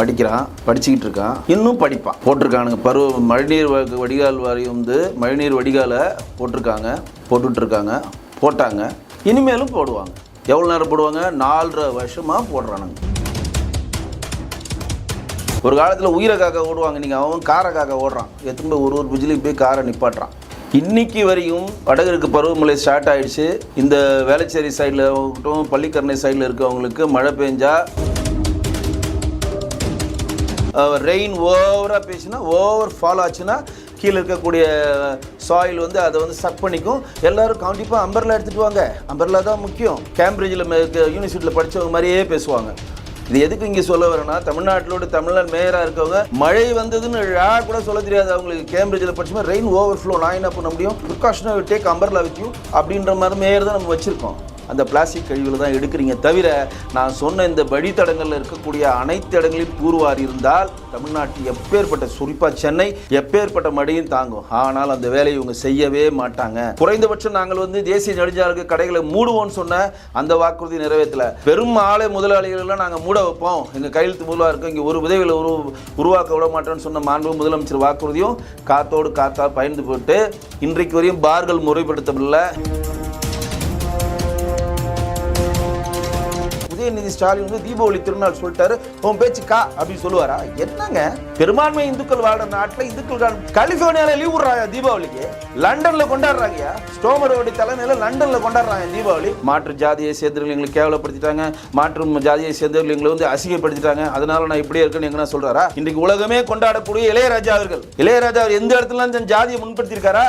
படிக்கிறான் படிச்சுக்கிட்டு இருக்கான். இன்னும் படிப்பான். போட்டிருக்கானுங்க. பருவ மழைநீர் வடிகால் வாரியம் வந்து மழைநீர் வடிகாலை போட்டிருக்காங்க போட்டுட்டு இருக்காங்க போட்டாங்க. இனிமேலும் போடுவாங்க. எவ்வளோ நேரம் போடுவாங்க? நாலரை வருஷமாக போடுறானுங்க. ஒரு காலத்தில் உயிரை காக்க ஓடுவாங்க. நீங்கள் அவன் காரை காக்க ஓடுறான். எத்தனை போய் ஒரு ஒரு பிஜிலி போய் காரை நிப்பாட்டுறான். இன்னைக்கு வரையும் வடகிழக்கு பருவமழை ஸ்டார்ட் ஆயிடுச்சு. இந்த வேளச்சேரி சைடில் இருக்கட்டும் பள்ளிக்கரணை சைடில் இருக்கவங்களுக்கு மழை பெஞ்சா ரெயின் ஓவராக பேசினா ஓவர் ஃபால் ஆச்சுன்னா கீழே இருக்கக்கூடிய சாயில் வந்து அதை வந்து சக் பண்ணிக்கும். எல்லோரும் கண்டிப்பாக அம்பர்லா எடுத்துகிட்டு வாங்க. அம்பர்லா தான் முக்கியம். கேம்பிரிட்ஜில் யூனிவர்சிட்டியில் படித்தவங்க மாதிரியே பேசுவாங்க. இது எதுக்கு இங்கே சொல்ல வரேன்னா தமிழ்நாட்டிலோட தமிழ்நாடு மேயராக இருக்கவங்க மழை வந்ததுன்னு ழா கூட சொல்ல தெரியாது. அவங்களுக்கு கேம்பிரிட்ஜில் படிச்சுமா ரெயின் ஓவர் ஃப்ளோ நான் என்ன பண்ண முடியும்? ப்ரிகாஷனாக டேக் அம்பர்லா வித் யூ அப்படின்ற மாதிரி மேயர் தான் நம்ம வச்சுருக்கோம். அந்த பிளாஸ்டிக் கழிவுகளை தான் எடுக்கிறீங்க தவிர நான் சொன்ன இந்த வழித்தடங்களில் இருக்கக்கூடிய அனைத்து இடங்களிலும் தூர்வாரி இருந்தால் தமிழ்நாட்டு எப்பேற்பட்ட குறிப்பாக சென்னை எப்பேற்பட்ட மடியும் தாங்கும். ஆனால் அந்த வேலையை இவங்க செய்யவே மாட்டாங்க. குறைந்தபட்சம் நாங்கள் வந்து தேசிய நெடுஞ்சாலைக்கு கடைகளை மூடுவோம்னு சொன்ன அந்த வாக்குறுதி நிறைவேற்றல. பெரும் ஆலை முதலாளிகள் எல்லாம் நாங்கள் மூட வைப்போம். எங்கள் கையெழுத்து முதலாக இருக்கும் இங்கே ஒரு உதவிகளை உரு உருவாக்க விட மாட்டோம்னு சொன்ன மாண்பு முதலமைச்சர் வாக்குறுதியும் காத்தோடு காத்தா பயந்து போட்டு இன்றைக்கு வரையும் பார்கள் முறைப்படுத்தவில்லை. உதயநிதி ஸ்டாலின் வந்து தீபாவளி திருநாள் சொல்லிட்டாரு. உன் பேச்சு கா அப்படின்னு சொல்லுவாரா? என்னங்க? பெரும்பான்மை இந்துக்கள் வாழ்ற நாட்டில் இந்துக்கள் கலிபோர்னியால லீவ் விடுறாங்க தீபாவளிக்கு. லண்டன்ல கொண்டாடுறாங்க ஸ்டோமரோட தலைமையில லண்டன்ல கொண்டாடுறாங்க தீபாவளி. மாற்று ஜாதியை சேர்ந்தவர்கள் எங்களை கேவலப்படுத்திட்டாங்க. மாற்று ஜாதியை சேர்ந்தவர்கள் எங்களை வந்து அசிங்கப்படுத்திட்டாங்க. அதனால நான் இப்படியே இருக்கேன்னு எங்கன்னா சொல்றாரா? இன்றைக்கு உலகமே கொண்டாடக்கூடிய இளையராஜா அவர்கள். இளையராஜா அவர் எந்த இடத்துல தன் ஜாதியை முன்படுத்தியிருக்காரா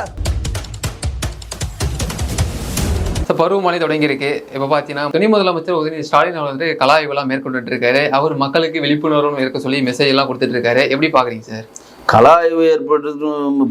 பருவமழை தொடங்கியிருக்கு. இப்போ பார்த்தீங்கன்னா துணை முதலமைச்சர் உதயநிதி ஸ்டாலின் அவர் வந்து கலா மேற்கொண்டுட்டு இருக்காரு அவர் மக்களுக்கு விழிப்புணர்வு இருக்க சொல்லி மெசேஜ் எல்லாம் கொடுத்துட்டு இருக்காரு எப்படி பாக்குறீங்க சார்? கலாய்வு ஏற்பட்டு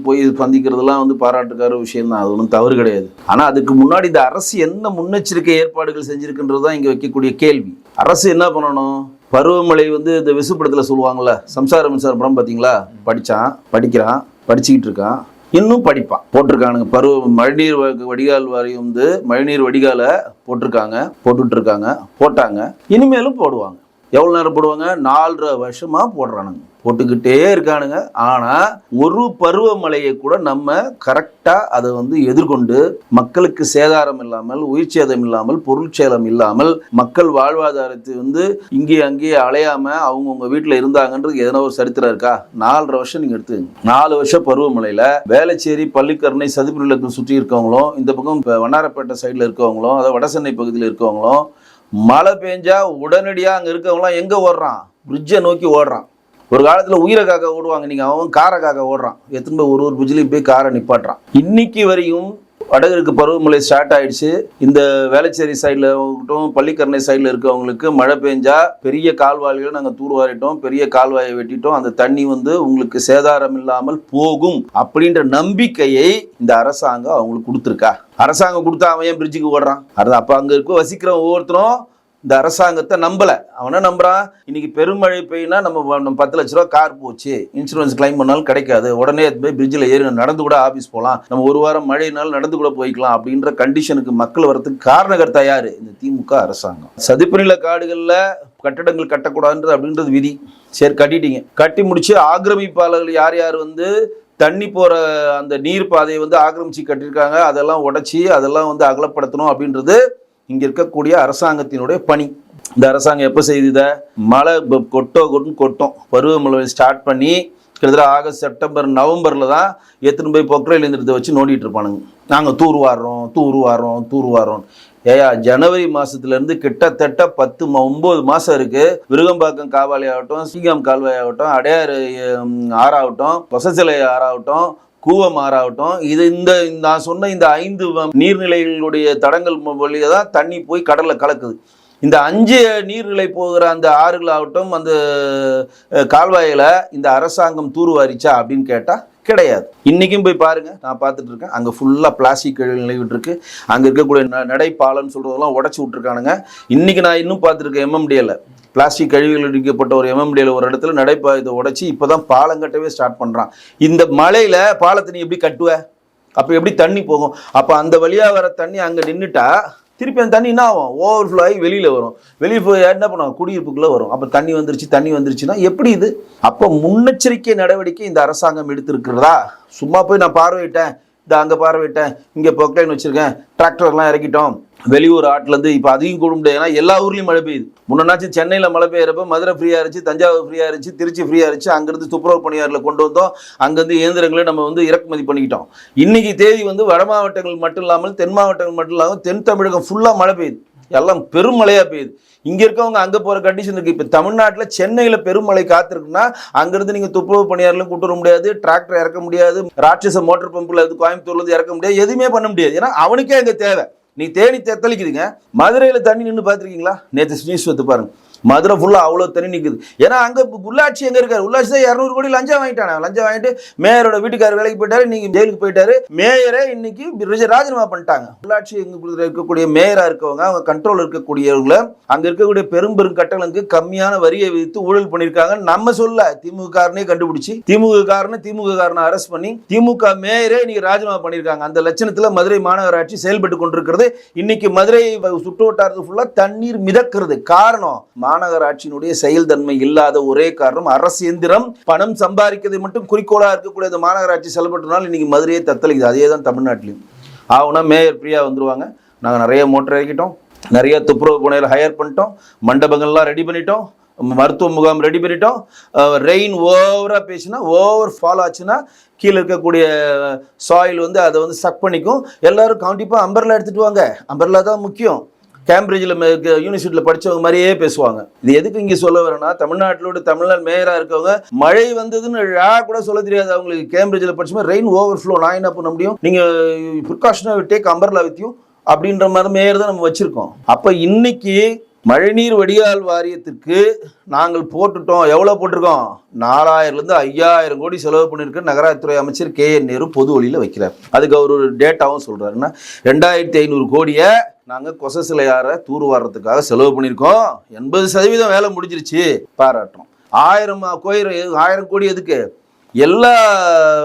போய் சந்திக்கிறதெல்லாம் வந்து பாராட்டுக்கார விஷயம் தான் அது ஒன்றும் தவறு கிடையாது. ஆனால் அதுக்கு முன்னாடி இந்த அரசு என்ன முன்னெச்சரிக்கை ஏற்பாடுகள் செஞ்சுருக்குன்றது தான் இங்கே வைக்கக்கூடிய கேள்வி. அரசு என்ன பண்ணணும்? பருவமழை வந்து இந்த விசுப்படத்தில் சொல்லுவாங்கள்ல சம்சார மின்சார படம் பார்த்தீங்களா படித்தான் படிக்கிறான் படிச்சுக்கிட்டு இருக்கான். இன்னும் படிப்பான். போட்டிருக்கானுங்க. பருவ மழைநீர் வ- வடிகால் வரை வந்து மழைநீர் வடிகாலை போட்டிருக்காங்க போட்டுட்ருக்காங்க போட்டாங்க. இனிமேலும் போடுவாங்க. எவ்வளோ நேரம் போடுவாங்க? நாலரை வருஷமாக போடுறானுங்க. போட்டுக்கிட்டே இருக்கானுங்க. ஆனால் ஒரு பருவமழையை கூட நம்ம கரெக்டாக அதை வந்து எதிர்கொண்டு மக்களுக்கு சேதாரம் இல்லாமல் உயிர் சேதம் இல்லாமல் பொருள் சேதம் இல்லாமல் மக்கள் வாழ்வாதாரத்தை வந்து இங்கே அங்கேயே அலையாமல் அவங்கவுங்க வீட்டில் இருந்தாங்கன்றது எதனா ஒரு சரித்திரம் இருக்கா? நாலரை வருஷம் நீங்கள் எடுத்துங்க நாலு வருஷம் பருவமழையில் வேலைச்சேரி பள்ளிக்கரணை சதுப்பு நிலத்தை சுற்றி இருக்கவங்களும் இந்த பக்கம் இப்போ வண்ணாரப்பேட்டை சைடில் இருக்கவங்களும் அதாவது வடசென்னை பகுதியில் இருக்கவங்களும் மழை பெஞ்சா உடனடியாக அங்கே இருக்கவங்களாம் எங்கே ஓடுறான்? பிரிட்ஜை நோக்கி ஓடுறான். ஒரு காலத்தில் உயிரக்காக ஓடுவாங்க. நீங்கள் அவன் காரைக்காக ஓடுறான். எத்தனை போய் ஒரு ஒரு பிரிட்ஜிலையும் போய் காரை நிப்பாட்டுறான். இன்னைக்கு வரையும் வடகிழக்கு பருவமழை ஸ்டார்ட் ஆயிடுச்சு. இந்த வேளச்சேரி சைடில் இருக்கட்டும் பள்ளிக்கரணை சைடில் இருக்கவங்களுக்கு மழை பெஞ்சா பெரிய கால்வாய்களை நாங்கள் தூர்வாரிட்டோம். பெரிய கால்வாயை வெட்டிட்டோம். அந்த தண்ணி வந்து உங்களுக்கு சேதாரம் இல்லாமல் போகும் அப்படின்ற நம்பிக்கையை இந்த அரசாங்கம் அவங்களுக்கு கொடுத்துருக்கா. அரசாங்கம் கொடுத்தா அவன் ஏன் பிரிட்ஜுக்கு ஓடுறான்? அது அப்போ அங்கே இருக்க வசிக்கிற ஒவ்வொருத்தரும் இந்த அரசாங்கத்தை நம்பலை. அவனை நம்புறான். இன்னைக்கு பெருமழை பெய்யினா நம்ம நம்ம பத்து லட்ச ரூபா கார் போச்சு. இன்சூரன்ஸ் கிளைம் பண்ணாலும் கிடைக்காது. உடனே போய் பிரிட்ஜில் ஏறி நடந்து கூட ஆஃபீஸ் போகலாம் நம்ம ஒரு வாரம் மழைனாலும் நடந்து கூட போய்க்கலாம் அப்படின்ற கண்டிஷனுக்கு மக்கள் வரத்துக்கு காரணகர்த்தா யார்? இந்த திமுக அரசாங்கம். சதுப்புநில காடுகளில் கட்டடங்கள் கட்டக்கூடாதுன்றது அப்படின்றது விதி. சரி கட்டிட்டீங்க. கட்டி முடிச்சு ஆக்கிரமிப்பாளர்கள் யார் யார் வந்து தண்ணி போகிற அந்த நீர் பாதையை வந்து ஆக்கிரமிச்சு கட்டியிருக்காங்க. அதெல்லாம் உடைச்சி அதெல்லாம் வந்து அகலப்படுத்தணும் அப்படின்றது இங்கே இருக்கக்கூடிய அரசாங்கத்தினுடைய பணி. இந்த அரசாங்கம் எப்போ செய்தத மழை கொட்டோ கொட்டும். கொட்டும் பருவமழை ஸ்டார்ட் பண்ணி கிட்டத்தட்ட ஆகஸ்ட் செப்டம்பர் நவம்பரில் தான் எடுத்துன்னு போய் பொக்கரையில் இயந்திரத்தை வச்சு நோண்டிகிட்டு இருப்பானுங்க. நாங்கள் தூர் வாடுறோம் தூர் வாடுறோம் தூர் வாடுறோம் ஏயா ஜனவரி மாசத்துலேருந்து கிட்டத்தட்ட பத்து ம- ஒன்பது மாதம் இருக்குது விருகம்பாக்கம் காவாலி ஆகட்டும் சீகாம் கால்வாய் ஆகட்டும் அடையாறு ஆறாகட்டும் பொசசிலை ஆறாகட்டும் கூவம் ஆறாகட்டும் இது இந்த நான் சொன்ன இந்த ஐந்து நீர்நிலைகளுடைய தடங்கள் மு- தான் தண்ணி போய் கடலில் கலக்குது. இந்த அஞ்சு நீர்நிலை போகிற அந்த ஆறுகளாகட்டும் அந்த கால்வாயில் இந்த அரசாங்கம் தூர்வாரிச்சா அப்படின்னு கேட்டால் கிடையாது. இன்றைக்கும் போய் பாருங்க நான் பார்த்துட்டு இருக்கேன். அங்கே ஃபுல்லாக பிளாஸ்டிக் கழிவு நிலைவிட்டு இருக்கு அங்கே இருக்கக்கூடிய ந- நடைப்பாலன்னு சொல்கிறதெல்லாம் உடச்சி விட்ருக்கானுங்க இன்னைக்கு நான் இன்னும் பார்த்துருக்கேன் எம்எம்டியில் பிளாஸ்டிக் கழிவுகள் அடிக்கப்பட்ட ஒரு எம்எம்டியில் ஒரு இடத்துல நடைப்பா இதை உடைச்சி இப்போதான் பாலம் கட்டவே ஸ்டார்ட் பண்ணுறான் இந்த மலையில் பாலத்தை நீ எப்படி கட்டுவ? அப்போ எப்படி தண்ணி போகும்? அப்போ அந்த வழியாக வர தண்ணி அங்கே நின்றுட்டா திருப்பி அந்த தண்ணி என்ன ஆகும்? ஓவர்ஃப்ளோ ஆகி வெளியில் வரும். வெளியே போய் என்ன பண்ணுவாங்க? குடியிருப்புக்குள்ளே வரும். அப்போ தண்ணி வந்துருச்சு தண்ணி வந்துருச்சுன்னா எப்படி இது? அப்போ முன்னெச்சரிக்கை நடவடிக்கை இந்த அரசாங்கம் எடுத்திருக்கிறதா? சும்மா போய் நான் பார்வையிட்டேன். இந்த அங்கே பார்வையிட்டேன் இங்கே பொக்லைன் வச்சுருக்கேன். டிராக்டர்லாம் இறக்கிட்டோம். வெளியூர் ஆட்டிலேருந்து இப்போ அதையும் கூட முடியாது ஏன்னா எல்லா ஊர்லேயும் மழை பெய்யுது. முன்னாச்சு சென்னையில் மழை பெய்யறப்ப மதுரை ஃப்ரீயாக இருந்துச்சு தஞ்சாவூர் ஃப்ரீயாக இருந்துச்சு திருச்சி ஃப்ரீயாக இருந்துச்சு. அங்கேருந்து துப்புரவு பணியாரில் கொண்டு வந்தோம். அங்கேருந்து இயந்திரங்களை நம்ம வந்து இறக்குமதி பண்ணிக்கிட்டோம். இன்றைக்கி தேதி வந்து வட மாவட்டங்கள் மட்டும் இல்லாமல் தென் மாவட்டங்கள் மட்டும் இல்லாமல் தென் தமிழகம் ஃபுல்லாக மழை பெய்யுது. எல்லாம் பெருமழையாக பெய்யுது. இங்கே இருக்கவங்க அங்கே போகிற கண்டிஷன் இருக்குது இப்போ தமிழ்நாட்டில் சென்னையில் பெருமழை காத்திருக்குன்னா அங்கேருந்து நீங்கள் துப்புரவு பணியாளர்களும் கூட்டு வர முடியாது டிராக்டர் இறக்க முடியாது ராட்சச மோட்டர் பம்பில் இது கோயம்புத்தூர்லேருந்து இறக்க முடியாது எதுவுமே பண்ண முடியாது. ஏன்னா அவனுக்கே அங்கே தேவை. நீ தேனி தெத்தளிக்குதுங்க. மதுரையில் தண்ணி நின்று பார்த்துருக்கீங்களா? நேற்று நியூஸ் வந்து பாருங்க. மதுரை ஃபுல்லாக அவ்வளோ தண்ணி நிற்குது ஏன்னா அங்கே உள்ளாட்சி எங்கே இருக்காரு? உள்ளாட்சி தான் இரநூறு கோடி லஞ்சம் வாங்கிட்டானே. லஞ்சம் வாங்கிட்டு மேயரோட வீட்டுக்காரர் வேலைக்கு போயிட்டாரு நீங்கள் ஜெயிலுக்கு போயிட்டாரு. மேயரே இன்னைக்கு ராஜினாமா பண்ணிட்டாங்க. உள்ளாட்சி எங்க இருக்கக்கூடிய மேயராக இருக்கவங்க அவங்க கண்ட்ரோல் இருக்கக்கூடியவங்கள அங்கே இருக்கக்கூடிய பெரும் பெரும் கட்டணங்களுக்கு கம்மியான வரியை விதித்து ஊழல் பண்ணியிருக்காங்க. நம்ம சொல்ல திமுக காரனே கண்டுபிடிச்சி திமுக காரனை திமுக காரனை அரெஸ்ட் பண்ணி திமுக மேயரே இன்னைக்கு ராஜினாமா பண்ணியிருக்காங்க. அந்த லட்சணத்தில் மதுரை மாநகராட்சி செயல்பட்டு கொண்டிருக்கிறது. இன்னைக்கு மதுரை சுற்று வட்டாரத்து ஃபுல்லாக தண்ணீர் மிதக்கிறது. காரணம் மாநகராட்சியினுடைய செயல்தன்மை இல்லாத ஒரே காரணம் அரசு எந்திரம் பணம் சம்பாதிக்கிறது மட்டும் குறிக்கோளாக இருக்கக்கூடிய மாநகராட்சி செயல்பட்டனால இன்னைக்கு மதுரையே தத்தளிக்குது. அதே தான் தமிழ்நாட்டிலையும். ஆகுனா மேயர் பிரியா வந்துருவாங்க. நாங்கள் நிறைய மோட்டர் இறக்கிட்டோம். நிறைய துப்புரவு புனையில் ஹையர் பண்ணிட்டோம். மண்டபங்கள்லாம் ரெடி பண்ணிட்டோம். மருத்துவ முகாம் ரெடி பண்ணிட்டோம். ரெயின் ஓவராக பேசினா ஓவர் ஃபால் ஆச்சுன்னா கீழே இருக்கக்கூடிய சாயில் வந்து அதை வந்து சக் பண்ணிக்கும். எல்லாரும் கண்டிப்பாக அம்பர்லா எடுத்துகிட்டு வாங்க. அம்பர்லா தான் முக்கியம். கேம்பிரிட்ஜில் யூனிவர்சிட்டியில் படிச்சவங்க மாதிரியே பேசுவாங்க. இது எதுக்கு இங்கே சொல்ல வரேன்னா தமிழ்நாட்டிலோட தமிழ்நாடு மேயராக இருக்கவங்க மழை வந்ததுன்னு ழா கூட சொல்ல தெரியாது. அவங்களுக்கு கேம்பிரிட்ஜில் படிச்ச மாதிரி ரெயின் ஓவர் ஃப்ளோ நான் என்ன பண்ண முடியும்? நீங்கள் ப்ரிகாஷனாக டேக் அம்பர்லா வித்தியும் அப்படின்ற மாதிரி மேயர் தான் நம்ம வச்சுருக்கோம். அப்போ இன்னைக்கு மழைநீர் வடிகால் வாரியத்திற்கு நாங்கள் போட்டுட்டோம். எவ்வளோ போட்டிருக்கோம்? நாலாயிரம்லேருந்து ஐயாயிரம் கோடி செலவு பண்ணியிருக்க நகராட்சித்துறை அமைச்சர் கே என் நேரு பொது வழியில் வைக்கிறார். அதுக்கு அவர் ஒரு டேட்டாவும் சொல்கிறாருன்னா ரெண்டாயிரத்தி ஐநூறு கோடியை நாங்கள் கொச சிலையார தூர்வாரத்துக்காக செலவு பண்ணியிருக்கோம். எண்பது சதவீதம் வேலை முடிஞ்சிருச்சு. பாராட்டுறோம். ஆயிரம் கோயில் ஆயிரம் கோடி எதுக்கு? எல்லா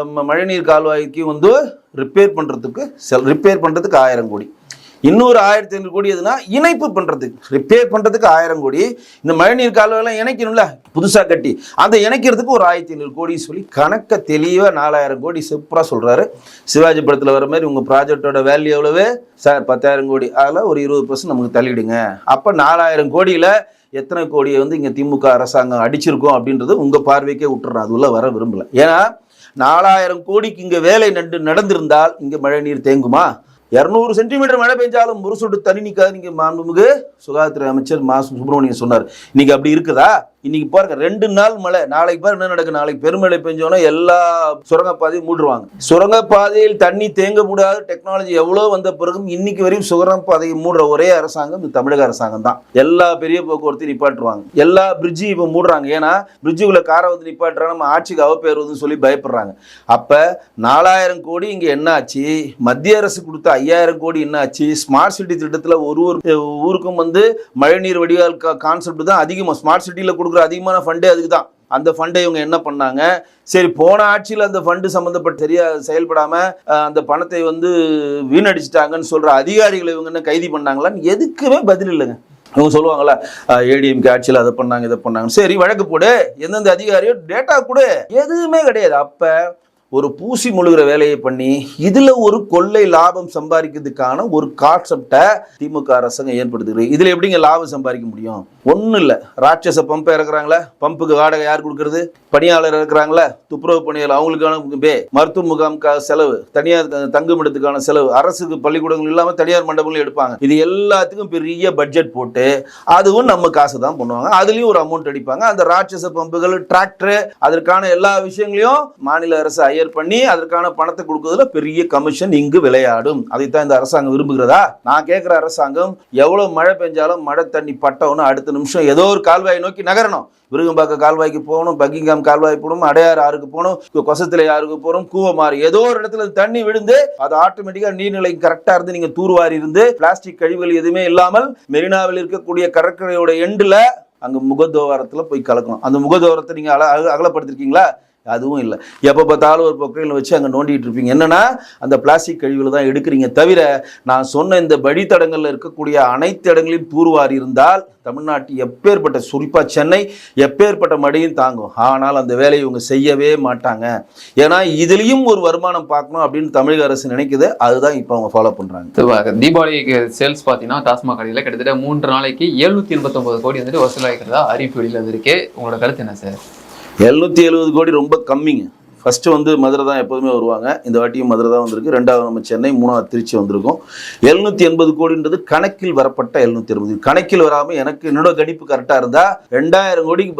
ம- மழைநீர் கால்வாய்க்கும் வந்து ரிப்பேர் பண்ணுறதுக்கு செல் ரிப்பேர் பண்ணுறதுக்கு ஆயிரம் கோடி. இன்னொரு ஆயிரத்தி ஐநூறு கோடி எதுனா இணைப்பு பண்ணுறதுக்கு ரிப்பேர் பண்ணுறதுக்கு ஆயிரம் கோடி. இந்த மழைநீர் கால்வாயெல்லாம் இணைக்கணும்ல புதுசாக கட்டி. அந்த இணைக்கிறதுக்கு ஒரு ஆயிரத்தி ஐநூறு கோடி சொல்லி கணக்க தெளிவாக நாலாயிரம் கோடி சூப்பராக சொல்கிறாரு சிவாஜி படத்தில் வர மாதிரி உங்கள் ப்ராஜெக்டோட வேல்யூ எவ்வளவு? சார் பத்தாயிரம் கோடி. அதில் ஒரு இருபது பர்சன்ட் நமக்கு தள்ளிடுங்க. அப்போ நாலாயிரம் கோடியில் எத்தனை கோடியை வந்து இங்கே திமுக அரசாங்கம் அடிச்சிருக்கோம் அப்படின்றது உங்கள் பார்வைக்கே விட்டுறேன் அது உள்ள வர விரும்பல. ஏன்னா நாலாயிரம் கோடிக்கு இங்கே வேலை நண்டு நடந்திருந்தால் இங்கே மழை நீர் தேங்குமா? இரநூறு சென்டிமீட்டர் மழை பெஞ்சாலும் ஒரு தண்ணி நிற்காது நீங்க மாண்புமிகு சுகாதாரத்துறை அமைச்சர் மா சுப்பிரமணியன் சொன்னார். இன்னைக்கு அப்படி இருக்குதா? இன்னைக்கு பாருங்க ரெண்டு நாள் மழை. நாளைக்கு பாருங்க என்ன நடக்கும் நாளைக்கு பெருமழை பெஞ்சோன்னா எல்லா சுரங்கப்பாதையும் மூடுவாங்க சுரங்கப்பாதையில் தண்ணி தேங்க முடியாத டெக்னாலஜி எவ்வளோ வந்த பிறகும் இன்னைக்கு வரையும் சுரங்கப்பாதையை மூடுற ஒரே அரசாங்கம் இந்த தமிழக அரசாங்கம் தான். எல்லா பெரிய போக்குவரத்தையும் நிப்பாட்டுவாங்க. எல்லா பிரிட்ஜையும் இப்போ மூடுறாங்க. ஏன்னா பிரிட்ஜுக்குள்ள காரை வந்து நிப்பாட்டுறாங்க. நம்ம ஆட்சிக்கு அவப்பேறுவதுன்னு சொல்லி பயப்படுறாங்க. அப்போ நாலாயிரம் கோடி இங்கே என்ன ஆச்சு மத்திய அரசு கொடுத்த ஐயாயிரம் கோடி என்ன ஆச்சு ஸ்மார்ட் சிட்டி திட்டத்தில் ஒரு ஒரு ஊருக்கும் வந்து மழைநீர் வடிகால் கான்செப்ட் தான் அதிகமாக ஸ்மார்ட் சிட்டியில் கொடுக்குற அதிகமான ஃபண்டே அதுக்கு தான் அந்த ஃபண்டை இவங்க என்ன பண்ணாங்க? சரி போன ஆட்சியில் அந்த ஃபண்டு சம்மந்தப்பட்ட சரியா செயல்படாமல் அந்த பணத்தை வந்து வீணடிச்சிட்டாங்கன்னு சொல்கிற அதிகாரிகளை இவங்க என்ன கைது பண்ணாங்களான்னு எதுக்குமே பதில் இல்லைங்க. இவங்க சொல்லுவாங்களா ஏடிஎம்கே ஆட்சியில் அதை பண்ணாங்க இதை பண்ணாங்க சரி வழக்கு போடு. எந்தெந்த அதிகாரியோ டேட்டா கொடு. எதுவுமே கிடையாது. அப்போ ஒரு பூசி முழுகிற வேலையை பண்ணி இதுல ஒரு கொள்ளை லாபம் சம்பாதிக்கிறதுக்கான ஒரு கான்செப்டை திமுக அரசாங்கம் ஏற்படுத்துகிறது இதுல எப்படிங்க லாபம் சம்பாதிக்க முடியும்? ஒன்றும் இல்லை. ராட்சச பம்பை இறக்குறாங்களே பம்புக்கு வாடகை யார் கொடுக்கறது? பணியாளர் இருக்கிறாங்களே துப்புரவு பணியாளர் அவங்களுக்கான பே மருத்துவ முகாமுக்கான செலவு தனியார் த- தங்குமிடத்துக்கான செலவு அரசுக்கு பள்ளிக்கூடங்கள் இல்லாமல் தனியார் மண்டபங்களும் எடுப்பாங்க. இது எல்லாத்துக்கும் பெரிய பட்ஜெட் போட்டு அதுவும் நம்ம காசு தான் பண்ணுவாங்க. அதுலேயும் ஒரு அமௌண்ட் அடிப்பாங்க. அந்த ராட்சச பம்புகள் டிராக்டர் அதற்கான எல்லா விஷயங்களையும் மாநில அரசு ஹையர் பண்ணி அதற்கான பணத்தை கொடுக்கறதுல பெரிய கமிஷன் இங்கு விளையாடும். அதைத்தான் இந்த அரசாங்கம் விரும்புகிறதா? நான் கேட்குற அரசாங்கம் எவ்வளோ மழை பெஞ்சாலும் மழை தண்ணி பட்டவனும் அடுத்த நிமிஷம் ஏதோ ஒரு கால்வாயை நோக்கி நகரணும். விருகம்பாக்கம் கால்வாய்க்கு போகணும் பக்கிங்காம் கால்வாய் போகணும் அடையாறு ஆறுக்கு போகணும் கொசத்தில் ஆறுக்கு போகணும் கூவமாறு ஏதோ ஒரு இடத்துல தண்ணி விழுந்து அது ஆட்டோமேட்டிக்காக நீர்நிலை கரெக்டாக இருந்து நீங்கள் தூர்வாரி இருந்து பிளாஸ்டிக் கழிவுகள் எதுவுமே இல்லாமல் மெரினாவில் இருக்கக்கூடிய கடற்கரையோட எண்டில் அங்கே முகத்துவாரத்துல போய் கலக்கணும். அந்த முகத்துவாரத்தை நீங்கள் அல அகலப்படுத்திருக்கீங்களா? அதுவும் இல்லை. எப்போ பார்த்தாலும் ஒரு பொக்கையில் வச்சு அங்கே நோண்டிகிட்டு இருப்பீங்க. என்னன்னா அந்த பிளாஸ்டிக் கழிவுல தான் எடுக்கிறீங்க. தவிர நான் சொன்ன இந்த வழித்தடங்களில் இருக்கக்கூடிய அனைத்து இடங்களையும் தூர்வாரி இருந்தால் தமிழ்நாட்டு எப்பேற்பட்ட குறிப்பா சென்னை எப்பேற்பட்ட மடியும் தாங்கும். ஆனால் அந்த வேலையை இவங்க செய்யவே மாட்டாங்க. ஏன்னா இதுலேயும் ஒரு வருமானம் பார்க்கணும் அப்படின்னு தமிழக அரசு நினைக்குது. அதுதான் இப்போ அவங்க ஃபாலோ பண்ணுறாங்க இப்ப தீபாவளிக்கு சேல்ஸ் பார்த்தீங்கன்னா டாஸ்மாக் கடையில் கிட்டத்தட்ட மூன்று நாளைக்கு எழுநூற்றி எண்பத்தொம்பது கோடி வந்துட்டு வசூலாகிறதா அறிவிப்பு வெளியில் வந்திருக்கு. உங்களோட கருத்து என்ன சார் எழுநூற்றி எழுபது கோடி ரொம்ப கம்மிங்க. ஃபஸ்ட்டு வந்து மதுரை தான் எப்போதுமே வருவாங்க. இந்த வாட்டியும் மதுரை தான் வந்திருக்கு. ரெண்டாவது நம்ம சென்னை மூணாவது திருச்சி வந்திருக்கும். எழுநூற்றி எண்பது கோடின்றது கணக்கில் வரப்பட்ட எழுநூற்றி எண்பது. கணக்கில் வராமல் எனக்கு என்னோட கணிப்பு கரெக்டாக இருந்தால் ரெண்டாயிரம் கோடிக்கு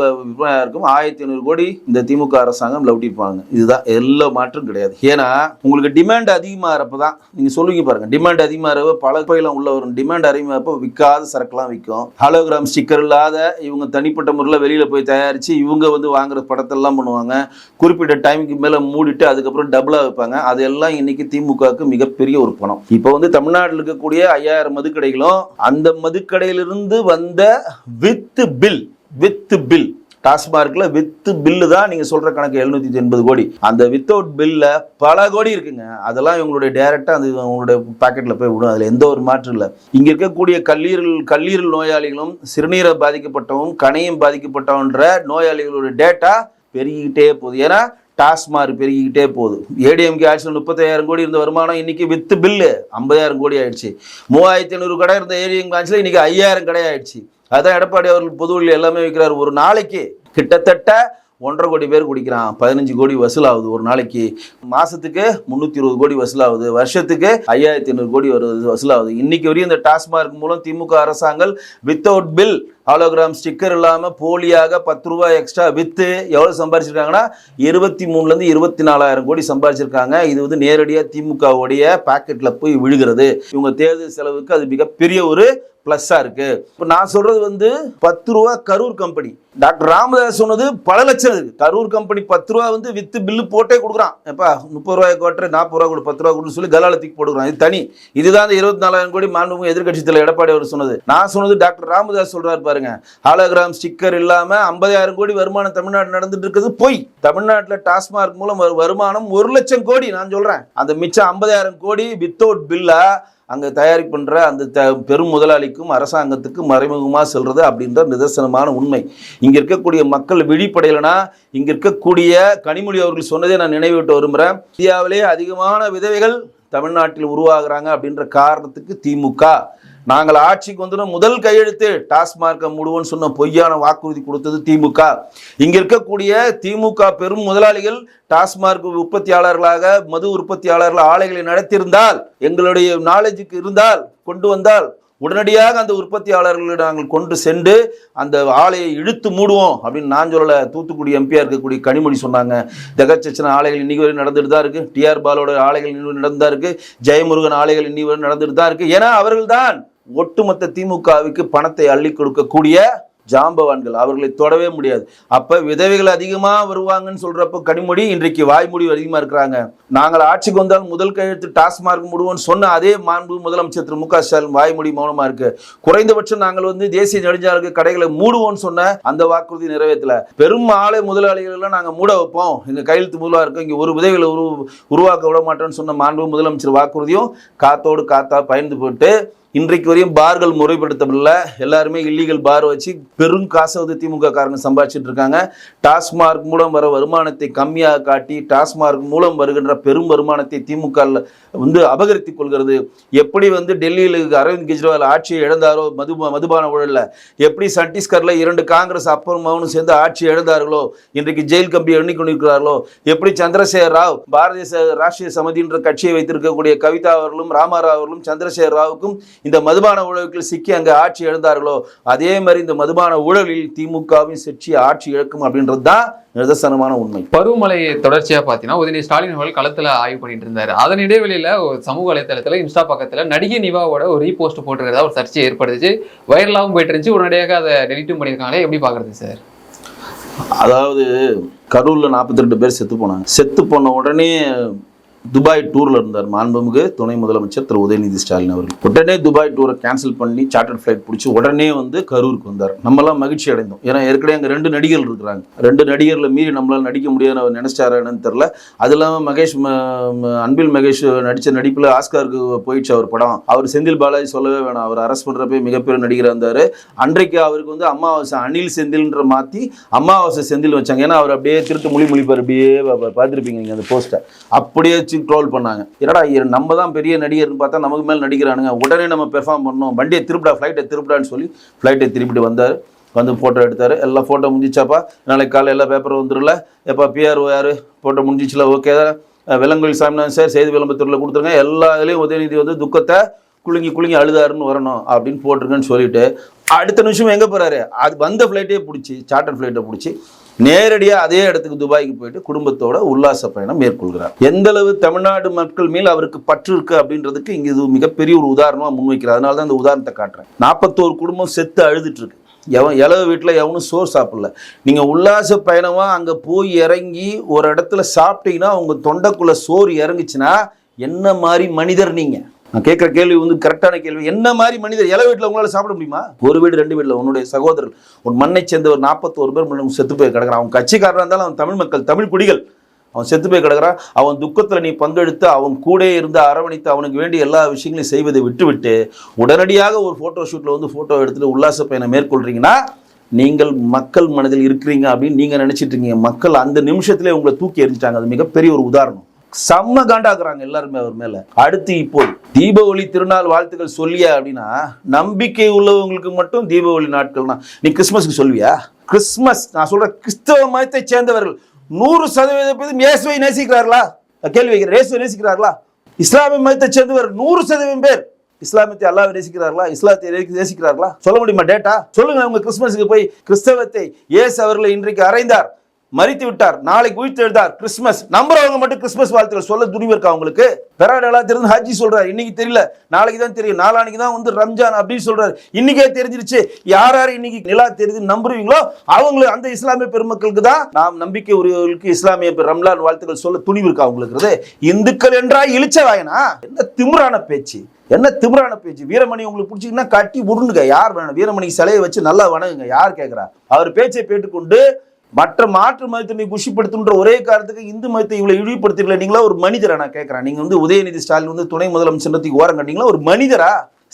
இருக்கும். ஆயிரத்தி ஐநூறு கோடி இந்த திமுக அரசாங்கம் லவுட்டிப்பாங்க இதுதான். எல்லா மாற்றம் கிடையாது. ஏன்னா உங்களுக்கு டிமாண்ட் அதிகமாகிறப்ப தான் நீங்கள் சொல்லுவீங்க பாருங்கள் டிமாண்ட் அதிகமாகிறப்ப பல கோயிலாம் உள்ள வரும். டிமாண்ட் அதிகமாகிறப்ப விற்காத சரக்குலாம் விற்கும் ஹாலோகிராம் ஸ்டிக்கர் இல்லாத இவங்க தனிப்பட்ட முறையில் வெளியில் போய் தயாரித்து இவங்க வந்து வாங்குற படத்தெல்லாம் பண்ணுவாங்க. குறிப்பிட்ட டைமுக்கு மேலே மூடிட்டு அதுக்கப்புறம் டபுளாக வைப்பாங்க. அதெல்லாம் இன்னைக்கு திமுகவுக்கு மிகப்பெரிய ஒரு பணம். இப்போ வந்து தமிழ்நாட்டில் இருக்கக்கூடிய ஐயாயிரம் மதுக்கடைகளும் அந்த மதுக்கடையிலிருந்து வந்த வித் பில் வித் பில் டாஸ்மார்க்ல வித் பில்லு தான் நீங்க சொல்ற கணக்கு எழுநூத்தி எண்பது கோடி. அந்த வித்தவுட் பில்ல பல கோடி இருக்குங்க. அதெல்லாம் இவங்களுடைய டைரக்டா அது உங்களுடைய பாக்கெட்ல போய் விடும். அதுல எந்த ஒரு மாற்றம் இல்லை. இங்க இருக்கக்கூடிய கல்லீரல் கல்லீரல் நோயாளிகளும் சிறுநீரை பாதிக்கப்பட்டவும் கணையும் பாதிக்கப்பட்டவன்ற நோயாளிகளுடைய டேட்டா பெருகிக்கிட்டே போகுது. ஏன்னா டாஸ்மார்க் பெருகிக்கிட்டே போகுது. ஏடிஎம்கே ஆட்சியில் முப்பத்தாயிரம் கோடி இருந்த வருமானம் இன்னைக்கு வித்து பில்லு. ஐம்பதாயிரம் கோடி ஆயிடுச்சு. மூவாயிரத்தி ஐநூறு கடை இருந்த ஏடிஎம் ஆட்சியில் இன்றைக்கி ஐயாயிரம் கடை ஆயிடுச்சு. அதான் எடப்பாடி அவர்கள் பொதுவில் எல்லாமே விற்கிறார் ஒரு நாளைக்கு கிட்டத்தட்ட ஒன்றரை கோடி பேர் குடிக்கிறான். பதினஞ்சு கோடி வசூலாகுது. ஒரு நாளைக்கு மாதத்துக்கு முந்நூற்றி இருபது கோடி வசூலாகுது. வருஷத்துக்கு ஐயாயிரத்தி ஐநூறு கோடி வருது வசூலாகுது. இன்றைக்கி வரையும் இந்த டாஸ்மார்க் மூலம் திமுக அரசாங்கம் வித்தவுட் பில் ஹாலோகிராம் ஸ்டிக்கர் இல்லாமல் போலியாக பத்து ரூபா எக்ஸ்ட்ரா விற்று எவ்வளோ சம்பாதிச்சிருக்காங்கன்னா இருபத்தி மூணுலேருந்து இருபத்தி நாலாயிரம் கோடி சம்பாதிச்சிருக்காங்க இது வந்து நேரடியாக திமுகவுடைய பாக்கெட்டில் போய் விழுகிறது. இவங்க தேர்தல் செலவுக்கு அது மிகப்பெரிய ஒரு ப்ளஸ்ஸாக இருக்குது இப்போ நான் சொல்கிறது வந்து பத்து ரூபா கரூர் கம்பெனி. டாக்டர் ராமதாஸ் சொன்னது பல லட்சம் இருக்குது கரூர் கம்பெனி பத்து ரூபா வந்து விற்று பில்லு போட்டே கொடுக்குறான். எப்பா முப்பது ரூபாய் கோட்டை நாற்பது ரூபா கொடு பத்து ரூபா கொடுன்னு சொல்லி கலாலத்துக்கு போடுறான் இது தனி. இதுதான் இந்த இருபத்தி நாலாயிரம் கோடி மாண்புமிகு எதிர்கட்சி தலைவர் எடப்பாடி அவர் சொன்னது. நான் சொன்னது டாக்டர் ராமதாஸ் சொல்கிறார் பாரு பாருங்க. ஹாலோகிராம் ஸ்டிக்கர் இல்லாம ஐம்பதாயிரம் கோடி வருமானம் தமிழ்நாடு நடந்துட்டு இருக்குது. பொய் தமிழ்நாட்டில் டாஸ்மார்க் மூலம் வருமானம் ஒரு லட்சம் கோடி நான் சொல்றேன். அந்த மிச்சம் ஐம்பதாயிரம் கோடி வித்தவுட் பில்லா அங்கே தயாரிப்பு பண்ற அந்த த பெரும் முதலாளிக்கும் அரசாங்கத்துக்கும் மறைமுகமாக செல்வது அப்படின்ற நிதர்சனமான உண்மை. இங்கே இருக்கக்கூடிய மக்கள் விழிப்படையலைனா இங்கே இருக்கக்கூடிய கனிமொழி அவர்கள் சொன்னதை நான் நினைவிட்டு விரும்புகிறேன் இந்தியாவிலே அதிகமான விதவைகள் தமிழ்நாட்டில் உருவாகிறாங்க அப்படின்ற காரணத்துக்கு திமுக நாங்கள் ஆட்சிக்கு வந்துடும் முதல் கையெழுத்து டாஸ்மார்க்கை மூடுவோம்னு சொன்ன பொய்யான வாக்குறுதி கொடுத்தது திமுக. இங்கே இருக்கக்கூடிய திமுக பெரும் முதலாளிகள் டாஸ்மார்க் உற்பத்தியாளர்களாக மது உற்பத்தியாளர்கள் ஆலைகளை நடத்தியிருந்தால் எங்களுடைய நாலேஜுக்கு இருந்தால் கொண்டு வந்தால் உடனடியாக அந்த உற்பத்தியாளர்களை நாங்கள் கொண்டு சென்று அந்த ஆலையை இழுத்து மூடுவோம் அப்படின்னு நான் சொல்லலை. தூத்துக்குடி எம்பியாக இருக்கக்கூடிய கனிமொழி சொன்னாங்க. ஜெகச்சச்சன ஆலைகள் இன்னி வரை நடந்துட்டு தான் இருக்குது டிஆர் பாலோட ஆலைகள் இன்னும் நடந்து தான் இருக்குது ஜெயமுருகன் ஆலைகள் இன்னி வரை நடந்துட்டு தான் இருக்குது ஏன்னா அவர்கள்தான் ஒட்டுமொத்த திமுகவுக்கு பணத்தை அள்ளி கொடுக்கக்கூடிய ஜாம்பவான்கள். அவர்களை தொடவே முடியாது. அப்ப விதவைகள் அதிகமா வருவாங்கன்னு சொல்றப்ப கனிமொழி இன்றைக்கு வாய்மொழி அதிகமா இருக்கிறாங்க. நாங்கள் ஆட்சிக்கு வந்தால் முதல் கையெழுத்து டாஸ்மார்க் முடிவோம்னு சொன்ன அதே மாண்பு முதலமைச்சர் திரு மு க ஸ்டாலின் வாய்மொழி மௌனமா இருக்கு. குறைந்தபட்சம் நாங்கள் வந்து தேசிய நெடுஞ்சாலைக்கு கடைகளை மூடுவோம்னு சொன்ன அந்த வாக்குறுதி நிறைவேற்றல. பெரும் ஆலை முதலாளிகள் எல்லாம் நாங்க மூட வைப்போம். எங்க கையெழுத்து முதலா இருக்கும். இங்க ஒரு விதைகளை உரு உருவாக்க விட மாட்டோம்னு சொன்ன மாண்பு முதலமைச்சர் வாக்குறுதியும் காத்தோடு காத்தா பயந்து போட்டு இன்றைக்கு வரையும் பார்கள் முறைப்படுத்தப்படல. எல்லாருமே இல்லீகல் பார் வச்சு பெரும் காசை வந்து திமுக காரங்க சம்பாதிச்சிட்டு இருக்காங்க. டாஸ்மார்க் மூலம் வர வருமானத்தை கம்மியாக காட்டி டாஸ்மார்க் மூலம் வருகின்ற பெரும் வருமானத்தை திமுக வந்து அபகரித்துக் கொள்கிறது. எப்படி வந்து டெல்லியில் அரவிந்த் கெஜ்ரிவால் ஆட்சியை இழந்தாரோ மது மதுபான ஊழலில்? எப்படி சட்டீஸ்கரில் இரண்டு காங்கிரஸ் அப்பரும் சேர்ந்து ஆட்சி இழந்தார்களோ? இன்றைக்கு ஜெயில் கம்பி எண்ணிக்கொண்டிருக்கிறார்களோ எப்படி சந்திரசேகர் ராவ் பாரதிய ச- ராஷ்டிரிய சமதின்ற கட்சியை வைத்திருக்கக்கூடிய கவிதா அவர்களும் ராமாராவ் அவர்களும் சந்திரசேகர் ராவுக்கும் இந்த மதுபான ஊழலுக்கு சிக்கி அங்கே ஆட்சி இழந்தார்களோ? அதே மாதிரி இந்த மதுபான ஊழலில் திமுகவின் செற்றி ஆட்சி இழக்கும் அப்படின்றது தான் நிதர்சனமான உண்மை. பருவமழை தொடர்ச்சியா பார்த்தீங்கன்னா உதயநிதி ஸ்டாலின் அவர்கள் களத்துல ஆய்வு பண்ணிட்டு இருந்தாரு. அதன் இடைவெளியில ஒரு சமூக வலைத்தளத்துல இன்ஸ்டா பக்கத்துல நடிகை நிவாவோட ஒரு ரீபோஸ்ட் போட்டிருக்கிறதா ஒரு சர்ச்சை ஏற்படுச்சு வைரலாகவும் போயிட்டு இருந்துச்சு. உடனடியாக அதை டெலிட்டும் பண்ணியிருக்காங்களே எப்படி பாக்குறது சார்? அதாவது கரூரில் நாற்பத்தி ரெண்டு பேர் செத்து போனாங்க. செத்து போன உடனே துபாய் டூரில் இருந்தார். மாண்புமிகு துணை முதலமைச்சர் திரு உதயநிதி ஸ்டாலின் அவர்கள். உடனே துபாய் டூரை கேன்சல் பண்ணி சார்ட்டர் ஃப்ளைட் பிடிச்சி உடனே வந்து கரூருக்கு வந்தார். நம்மளாம் மகிழ்ச்சி அடைந்தோம். ஏன்னா ஏற்கனவே அங்கே ரெண்டு நடிகர்கள் இருக்கிறாங்க. ரெண்டு நடிகர்களை மீறி நம்மளால் நடிக்க முடியாது அவர் நினைச்சாரா என்னன்னு தெரில அது இல்லாமல் மகேஷ் ம- அன்பில் மகேஷ் நடித்த நடிப்பில் ஆஸ்காருக்கு போயிடுச்சு அவர் படம். அவர் செந்தில் பாலாஜி சொல்லவே வேணாம். அவர் அரெஸ்ட் பண்ணுறப்ப மிகப்பெரிய நடிகராக இருந்தார். அன்றைக்கு அவருக்கு வந்து அமாவாசை அனில் செந்தில்ன்ற மாற்றி அமாவாசை செந்தில் வச்சாங்க. ஏன்னா அவர் அப்படியே திருட்டு மொழி மொழிப்பார். அப்படியே பார்த்துருப்பீங்க நீங்கள் அந்த போஸ்ட்டை அப்படியே வச்சு ட்ரோல் பண்ணாங்க. என்னடா நம்ம தான் பெரிய நடிகர்னு பார்த்தா நமக்கு மேலே நடிக்கிறானுங்க. உடனே நம்ம பெர்ஃபார்ம் பண்ணோம். வண்டியை திருப்பிடா ஃப்ளைட்டை திருப்பிடான்னு சொல்லி ஃப்ளைட்டை திருப்பிட்டு வந்தார். வந்து ஃபோட்டோ எடுத்தார். எல்லாம் ஃபோட்டோ முடிஞ்சிச்சாப்பா நாளைக்கு காலையில் எல்லா பேப்பரும் வந்துடல எப்போ பிஆர்ஓ யார்? ஃபோட்டோ முடிஞ்சிச்சுல ஓகே விலங்குகள் சாமிநாதன் சார் செய்தி விளம்பரத்துறையில் கொடுத்துருங்க. எல்லா இதுலேயும் உதயநிதி வந்து துக்கத்தை குலுங்கி குலுங்கி அழுதாருன்னு வரணும் அப்படின்னு போட்டிருக்கேன்னு சொல்லிட்டு அடுத்த நிமிஷம் எங்கே போகிறாரு அது வந்த ஃப்ளைட்டே பிடிச்சி சார்ட்டர் ஃப்ளைட்டை பிடிச்சி நேரடியாக அதே இடத்துக்கு துபாய்க்கு போயிட்டு குடும்பத்தோட உல்லாச பயணம் மேற்கொள்கிறார். எந்த அளவு தமிழ்நாடு மக்கள் மேல் அவருக்கு பற்று இருக்கு அப்படின்றதுக்கு இங்கே இது மிகப்பெரிய ஒரு உதாரணமாக முன்வைக்கிறார். அதனால தான் இந்த உதாரணத்தை காட்டுறேன். நாற்பத்தோரு குடும்பம் செத்து அழுதுட்டு இருக்கு. எவன் இளவு வீட்டில் எவனும் சோறு சாப்பிடல. நீங்கள் உல்லாச பயணமாக அங்கே போய் இறங்கி ஒரு இடத்துல சாப்பிட்டீங்கன்னா உங்கள் தொண்டைக்குள்ளே சோறு இறங்குச்சுன்னா என்ன மாதிரி மனிதர் நீங்கள் நான் கேட்குற கேள்வி வந்து கரெக்டான கேள்வி. என்ன மாதிரி மனிதர் இலை வீட்டில் உங்களால் சாப்பிட முடியுமா? ஒரு வீடு ரெண்டு வீட்டில் உன்னுடைய சகோதரர் உன் மண்ணை சேர்ந்த ஒரு நாற்பத்தோரு பேர் செத்து போய் கிடக்குறான். அவன் கட்சிக்காரனாக இருந்தாலும் அவன் தமிழ் மக்கள் தமிழ் குடிகள். அவன் செத்து போய் கிடக்கிறான். அவன் துக்கத்தில் நீ பங்கெடுத்து அவன் கூட இருந்து அரவணைத்து அவனுக்கு வேண்டிய எல்லா விஷயங்களையும் செய்வதை விட்டுவிட்டு உடனடியாக ஒரு ஃபோட்டோ ஷூட்டில் வந்து ஃபோட்டோ எடுத்துகிட்டு உல்லாச பயணம் மேற்கொள்றீங்கன்னா நீங்கள் மக்கள் மனதில் இருக்கிறீங்க அப்படின்னு நீங்கள் நினச்சிட்டு இருக்கீங்க. மக்கள் அந்த நிமிஷத்துலேயே உங்களை தூக்கி எறிஞ்சிட்டாங்க. அது மிகப்பெரிய ஒரு உதாரணம். செம்ம காண்டாக்குறாங்க எல்லாருமே அவர் மேல. அடுத்து இப்போ தீபாவளி திருநாள் வாழ்த்துக்கள் சொல்லியா அப்படின்னா நம்பிக்கை உள்ளவங்களுக்கு மட்டும் தீபாவளி நாட்கள்னா நீ கிறிஸ்மஸ்க்கு சொல்வியா கிறிஸ்மஸ் நான் சொல்ற கிறிஸ்தவ மதத்தை சேர்ந்தவர்கள் நூறு சதவீத பேரும் இயேசுவை நேசிக்கிறார்களா? கேள்வி வைக்கிறேன் இயேசுவை நேசிக்கிறார்களா? இஸ்லாமிய மதத்தை சேர்ந்தவர் நூறு சதவீதம் பேர் இஸ்லாமத்தை அல்லாவை நேசிக்கிறார்களா? இஸ்லாத்தை நேசிக்கிறார்களா? சொல்ல முடியுமா டேட்டா சொல்லுங்க உங்க கிறிஸ்மஸுக்கு போய் கிறிஸ்தவத்தை இயேசு அவர்களை இன்றைக்கு அறைந்தார். மறித்து விட்டார். நாளைக்கு உயிர் எழுதார் கிறிஸ்மஸ் நம்புறவங்க மட்டும் கிறிஸ்மஸ் வாழ்த்துக்கள் சொல்ல துணிவு இருக்கா அவங்களுக்கு பெறாடலா தெரிஞ்சு ஹாஜி சொல்றாரு. இன்னைக்கு தெரியல. நாளைக்கு தான் தெரியும். நாளானிக்கு தான் வந்து ரம்ஜான் அப்படின்னு சொல்றாரு. இன்னைக்கே தெரிஞ்சிருச்சு. யார் யார் இன்னைக்கு நிலா தெரிஞ்சு நம்புறீங்களோ அவங்களுக்கு அந்த இஸ்லாமிய பெருமக்களுக்கு தான் நாம் நம்பிக்கை உரியவர்களுக்கு இஸ்லாமிய பெரு- ரம்லான் வாழ்த்துக்கள் சொல்ல துணிவு இருக்கா அவங்களுக்கு இந்துக்கள் என்றா இழிச்ச வாயனா? என்ன திமுறான பேச்சு. என்ன திமிரான பேச்சு. வீரமணி உங்களுக்கு பிடிச்சிங்கன்னா கட்டி உருண்டுங்க. யார் வேணும்? வீரமணி சிலையை வச்சு நல்லா வணங்குங்க. யார் கேட்குறா? அவர் பேச்சை கேட்டுக்கொண்டு மற்ற மாற்று மதத்தை நீ குஷிப்படுத்துன்ற ஒரே காரணத்துக்கு இந்து மதத்தை இவ்வளவு இழிவுபடுத்திக்கல நீங்களா ஒரு மனிதரா? நான் கேட்கறேன். நீங்க வந்து உதயநிதி ஸ்டாலின் வந்து துணை முதலமைச்சரத்துக்கு ஓரம் கட்டிங்களா ஒரு மனிதரா?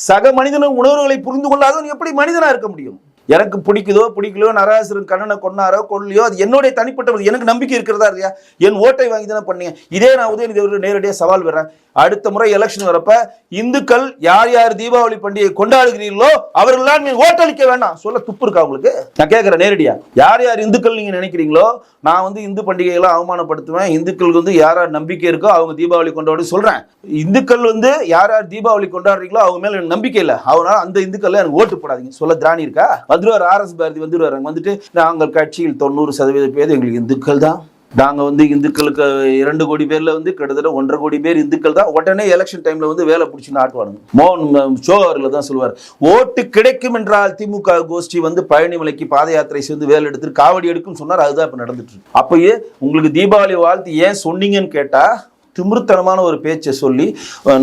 சக மனிதன உணர்வுகளை புரிந்து கொள்ளாதவன் எப்படி மனிதனா இருக்க முடியும்? எனக்கு பிடிக்குதோ பிடிக்கலையோ நரகாசுரன் கண்ணனை கொன்னாரோ கொல்லையோ அது என்னுடைய தனிப்பட்ட எனக்கு நம்பிக்கை இருக்கிறதா இல்லையா? என் ஓட்டை வாங்கி தானே பண்ணீங்க. இதே நான் உதயநிதி அவர்கள் நேரடியாக சவால் விடுறேன். அடுத்த முறை எலெக்ஷன் வரப்ப இந்துக்கள் யார் யார் தீபாவளி பண்டிகை கொண்டாடுகிறீர்களோ அவர்கள்லாம் நீங்க ஓட்டளிக்க வேண்டாம். சொல்ல துப்பு இருக்கா உங்களுக்கு? நான் கேட்கிறேன் நேரடியா. யார் யார் இந்துக்கள் நீங்க நினைக்கிறீங்களோ நான் வந்து இந்து பண்டிகைகளை அவமானப்படுத்துவேன். இந்துக்களுக்கு வந்து யார் யார் நம்பிக்கை இருக்கோ அவங்க தீபாவளி கொண்டாடு சொல்றேன். இந்துக்கள் வந்து யார் யார் தீபாவளி கொண்டாடுறீங்களோ அவங்க மேல எனக்கு நம்பிக்கை இல்லை. அவனால அந்த இந்துக்கள்ல எனக்கு ஓட்டு போடாதீங்க. சொல்ல திராணி இருக்கா? வந்துருவார் ஆர்எஸ் பாரதி வந்துருவாரு. வந்துட்டு நாங்கள் கட்சியில் தொண்ணூறு சதவீத பேர் எங்களுக்கு இந்துக்கள் தான். நாங்கள் வந்து இந்துக்களுக்கு இரண்டு கோடி பேரில் வந்து கிட்டத்தட்ட ஒன்றரை கோடி பேர் இந்துக்கள் தான் உடனே எலெக்ஷன் டைமில் வந்து வேலை பிடிச்சின்னு ஆட்டுவானுங்க. மோகன் ஷோவரில் தான் சொல்லுவார். ஓட்டு கிடைக்கும் என்றால் திமுக கோஷ்டி வந்து பழனிமலைக்கு பாத யாத்திரை சேர்ந்து வேலை எடுத்துட்டு காவடி எடுக்கும் சொன்னார். அதுதான் இப்போ நடந்துட்டு இருக்கு. அப்பயே உங்களுக்கு தீபாவளி வாழ்த்து ஏன் சொன்னீங்கன்னு கேட்டால் திமிருத்தனமான ஒரு பேச்சை சொல்லி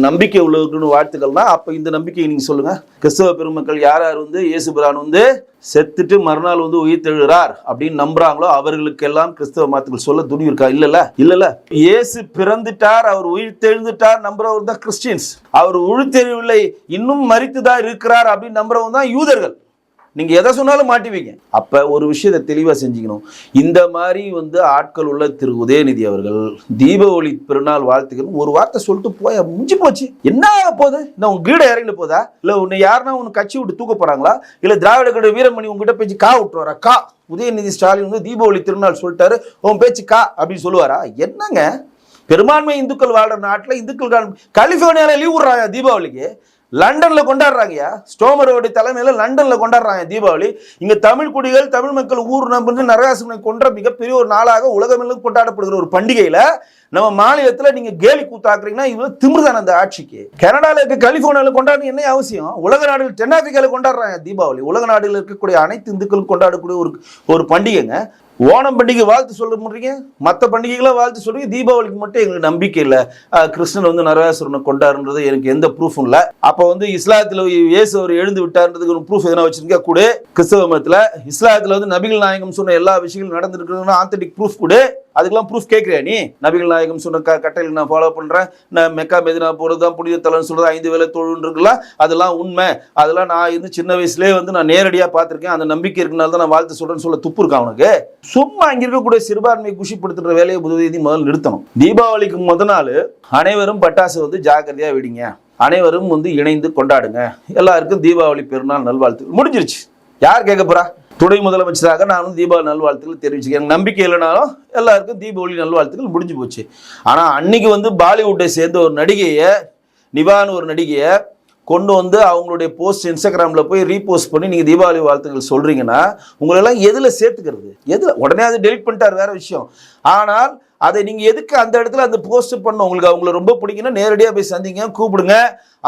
நம்பிக்கை உள்ளவர்களுக்கு வாழ்த்துக்கள்னா அப்போ இந்த நம்பிக்கையை நீங்கள் சொல்லுங்கள் கிறிஸ்தவ பெருமக்கள் யார் யார் வந்து இயேசு பிரான் வந்து செத்துட்டு மறுநாள் வந்து உயிர்த்தெழுகிறார் அப்படின்னு நம்புறாங்களோ அவர்களுக்கெல்லாம் கிறிஸ்தவ மாத்துக்கள் சொல்ல துணி இருக்கா? இல்லல்ல. இல்லல்ல. இயேசு பிறந்துட்டார் அவர் உயிர்த்தெழுந்துட்டார் நம்புறவர் தான் கிறிஸ்டியன்ஸ் அவர் உயிர்த்தெழுவில்லை இன்னும் மரித்து தான் இருக்கிறார் அப்படின்னு நம்புறவங்க தான் யூதர்கள். நீங்க எதை சொன்னாலும் மாட்டுவீங்க அப்ப ஒரு விஷயத்தை தெளிவா செஞ்சுக்கணும். இந்த மாதிரி வந்து ஆட்கள் உள்ள திரு உதயநிதி அவர்கள் தீபாவளி பெருநாள் வாழ்த்துக்கள் ஒரு வார்த்தை சொல்லிட்டு போய முடிஞ்சு போச்சு. என்ன ஆக போகுது? நான் உன் கீழே இறங்கி போதா? இல்ல உன்னை யாருன்னா உன்னை கட்சி விட்டு தூக்க போறாங்களா? இல்ல திராவிட கட வீரமணி உங்ககிட்ட பேச்சு கா விட்டுருவாரா கா. உதயநிதி ஸ்டாலின் வந்து தீபாவளி திருநாள் சொல்லிட்டாரு. உன் பேச்சு கா அப்படின்னு சொல்லுவாரா? என்னங்க? பெரும்பான்மை இந்துக்கள் வாழ்ற நாட்டில் இந்துக்கள் காண- கலிஃபோர்னியால லீவ் விடுறாங்க தீபாவளிக்கு? லண்டன்ல கொண்டாடுறாங்கயா ஸ்டோமரோடைய தலைமையில லண்டன்ல கொண்டாடுறாங்க தீபாவளி. இங்க தமிழ் குடிகள் தமிழ் மக்கள் ஊர் நம்பு நரகாசுரனை கொன்ற மிகப்பெரிய ஒரு நாளாக உலகமெல்லாம் கொண்டாடப்படுகிற ஒரு பண்டிகையில நம்ம மாநிலத்துல நீங்க கேலி கூத்தாக்குறீங்கன்னா இது திமிர்தான் அந்த ஆட்சிக்கு. கனடால இருக்க கலிபோர்னியால கொண்டாடணும் என்ன அவசியம்? உலக நாடுகள் தென்னாப்பிரிக்கால கொண்டாடுறாங்க தீபாவளி. உலக நாடுகள் இருக்கக்கூடிய அனைத்து இந்துக்களும் கொண்டாடக்கூடிய ஒரு ஒரு பண்டிகைங்க. ஓணம் பண்டிகை வாழ்த்து சொல்ல முடியுங்க மற்ற பண்டிகைகளாக வாழ்த்து சொல்றீங்க தீபாவளிக்கு மட்டும் எங்களுக்கு நம்பிக்கை இல்லை. கிருஷ்ணன் வந்து நரகாசுரனை கொண்டாடுன்றது எனக்கு எந்த ப்ரூஃபும் இல்லை. அப்போ வந்து இஸ்லாத்தில் இயேசு அவர் எழுந்து விட்டார்ன்றதுக்கு ஒரு ப்ரூஃப் எதனா வச்சிருக்கா? கூட. கிறிஸ்தவ மதத்தில் இஸ்லாத்தில் வந்து நபிகள் நாயகம் சொன்ன எல்லா விஷயங்களும் நடந்திருக்கிறதுனா ஆத்தடிக் ப்ரூஃப் கூட. அதுக்கெல்லாம் ப்ரூஃப் கேட்குறியா நீ. நபிகள் நாயகம் சொன்ன க கட்டையில் நான் ஃபாலோ பண்ணுறேன் நான் மெக்கா மெதினா போகிறது தான் புனித தலன்னு சொல்கிறது ஐந்து வேலை தொழுன்னு அதெல்லாம் உண்மை. அதெல்லாம் நான் இருந்து சின்ன வயசுலேயே வந்து நான் நேரடியாக பார்த்துருக்கேன். அந்த நம்பிக்கை இருக்கனால தான் நான் வாழ்த்து சொல்கிறேன்னு சொல்ல துப்பு இருக்கா அவனுக்கு சும்மா அங்கே இருக்கக்கூடிய சிறுபான்மையை குஷிப்படுத்துகிற வேலையை புதுவீதி முதல்ல நிறுத்தணும். தீபாவளிக்கு முத நாள் அனைவரும் பட்டாசு வந்து ஜாக்கிரதையாக விடுங்க. அனைவரும் வந்து இணைந்து கொண்டாடுங்க. எல்லாருக்கும் தீபாவளி பெருநாள் நல்வாழ்த்து முடிஞ்சிருச்சு. யார் கேட்க போறா? துணை முதலமைச்சராக நானும் தீபாவளி நல்வாழ்த்துக்கள் தெரிவிச்சுக்கிறேன். எனக்கு நம்பிக்கை இல்லைனாலும் எல்லாருக்கும் தீபாவளி நல்வாழ்த்துக்கள் முடிஞ்சு போச்சு. ஆனால் அன்னைக்கு வந்து பாலிவுட்டை சேர்ந்த ஒரு நடிகையை நிவான்னு ஒரு நடிகையை கொண்டு வந்து அவங்களுடைய போஸ்ட் இன்ஸ்டாகிராமில் போய் ரீபோஸ்ட் பண்ணி நீங்கள் தீபாவளி வாழ்த்துக்கள் சொல்கிறீங்கன்னா உங்களெல்லாம் எதில் சேர்த்துக்கிறது? எதில்? உடனே அதை டெலிட் பண்ணிட்டார் வேற விஷயம். ஆனால் அதை நீங்கள் எதுக்கு அந்த இடத்துல அந்த போஸ்ட் பண்ண உங்களுக்கு அவங்கள ரொம்ப பிடிக்குன்னா நேரடியாக போய் சந்திங்க கூப்பிடுங்க.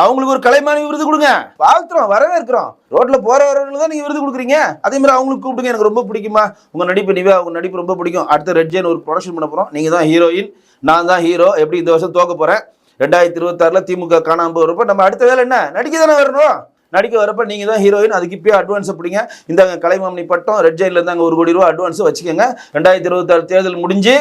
அவங்களுக்கு ஒரு கலைமானி விருது கொடுங்க. வாழ்த்துறோம் வரவேற்கிறோம். ரோட்டில் போற வரவங்களுக்கு தான் நீங்கள் விருது கொடுக்குறீங்க. அதே மாதிரி அவங்களுக்கு கூப்பிடுங்க எனக்கு ரொம்ப பிடிக்குமா? உங்கள் நடிப்பு நிவே அவங்க நடிப்பு ரொம்ப பிடிக்கும். அடுத்த ரெட் ஜெயின் ஒரு ப்ரொடக்ஷன் பண்ண போகிறோம் நீங்கள் தான் ஹீரோயின் நான் தான் ஹீரோ எப்படி இந்த வருஷம் தோக்க போகிறேன் ரெண்டாயிரத்தி இருபத்தாறுல திமுக காணாமல் போகிறப்ப நம்ம அடுத்த வேலை என்ன? நடிக்க தானே வரணும். நடிக்க வரப்ப நீங்கள் தான் ஹீரோயின் அதுக்கு இப்பயே அட்வான்ஸ் பிடிங்க. இந்த கலைமாமணி பட்டம் ரெட் ஜெயின்ல இருந்தாங்க ஒரு கோடி ரூபா அட்வான்ஸ் வச்சுக்கோங்க. ரெண்டாயிரத்தி இருபத்தாறு தேர்தல் முடிஞ்சு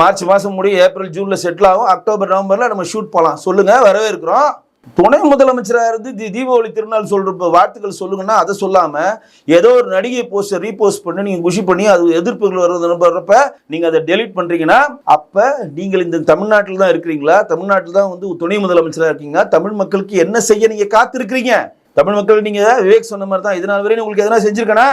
மார்ச் மாதம் முடியும் ஏப்ரல் ஜூனில் செட்டில் ஆகும். அக்டோபர் நவம்பரில் நம்ம ஷூட் போகலாம் வரவே வரவேற்கிறோம். துணை முதலமைச்சராக இருந்து தி- தீபாவளி திருநாள் சொல்கிற வார்த்தைகள் சொல்லுங்கன்னா அதை சொல்லாமல் ஏதோ ஒரு நடிகை போஸ்டை ரீபோஸ்ட் பண்ணி நீங்கள் குஷி பண்ணி அது எதிர்ப்புகள் வருது நீங்கள் அதை டெலீட் பண்ணுறீங்கன்னா அப்போ நீங்கள் இந்த தமிழ்நாட்டில் தான் இருக்கிறீங்களா? தமிழ்நாட்டில் தான் வந்து துணை முதலமைச்சராக இருக்கீங்களா? தமிழ் மக்களுக்கு என்ன செய்ய நீங்கள் காத்திருக்கிறீங்க? தமிழ் மக்கள் நீங்கள் விவேக் சொன்ன மாதிரி தான் இதனால் வரையும் உங்களுக்கு எதனா செஞ்சுருக்கேனா?